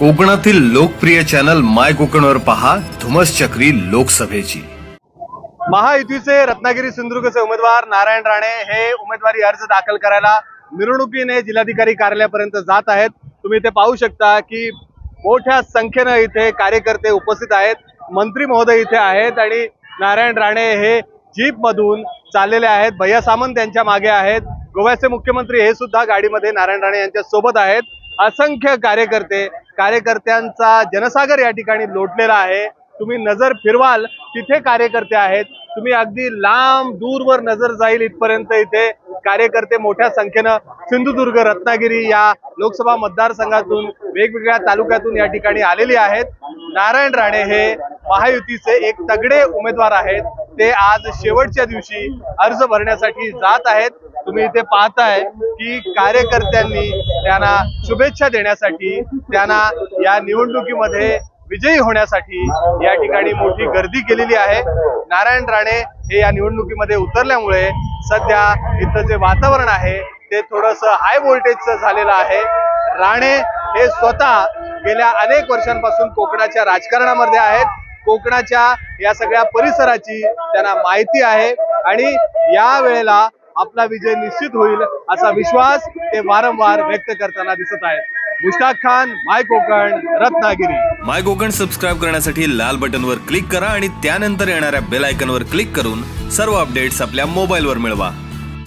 कोकणातील लोकप्रिय चॅनल माय कोकणवर पहा धुमस चक्री लोकसभेची. महायुतीचे रत्नागिरी सिंधुदुर्गचे उमेदवार नारायण राणे हे उमेदवारी अर्ज दाखल करायला मिरवणुकीने जिल्हाधिकारी कार्यालयापर्यंत जात आहेत. तुम्ही इथे पाहू शकता की मोठ्या संख्येनं इथे कार्यकर्ते उपस्थित आहेत. मंत्री महोदय इथे आहेत आणि नारायण राणे हे जीप मधून चाललेले आहेत. भैया सामंत यांच्या मागे आहेत. गोव्याचे मुख्यमंत्री हे सुद्धा गाडीमध्ये नारायण राणे यांच्या सोबत आहेत. असंख्य कार्यकर्ते कार्यकर्त्यांचा जनसागर या ठिकाणी लोटलेला आहे. तुम्ही नजर फिरवाल तिथे कार्यकर्ते आहेत. तुम्ही अगदी लांब दूरवर नजर जाईल इथपर्यंत इथे. कार्यकर्ते मोठ्या संख्येनं सिंधुदुर्ग रत्नागिरी या लोकसभा मतदारसंघातून वेगवेगळ्या तालुक्यातून या ठिकाणी आलेले आहेत. नारायण राणे हे महायुतीचे एक तगडे उमेदवार आहेत. ते आज शेवटच्या दिवशी अर्ज भरण्यासाठी जात आहेत. तुम्ही इथे पाहताय की कार्यकर्त्यांनी त्यांना शुभेच्छा देण्यासाठी त्यांना या निवडणुकीमध्ये विजयी होण्यासाठी या ठिकाणी मोठी गर्दी केलेली आहे. नारायण राणे हे या निवडणुकीमध्ये उतरल्यामुळे सध्या इथं जे वातावरण आहे ते थोडस हाय व्होल्टेजचं झालेलं आहे. राणे हे स्वतः गेल्या अनेक वर्षांपासून कोकणाच्या राजकारणामध्ये आहेत. कोकणाच्या या सगळ्या परिसराची त्यांना माहिती आहे. आणि या वेळेला आपला विजय निश्चित होईल असा विश्वास ते वारंवार व्यक्त करताना दिसत आहेत. Mushtaq Khan my Konkan Ratnagiri. My Konkan subscribe करण्यासाठी लाल बटनवर क्लिक करा आणि त्यानंतर येणाऱ्या बेल आयकनवर क्लिक करून सर्व अपडेट्स आपल्या मोबाईलवर मिळवा.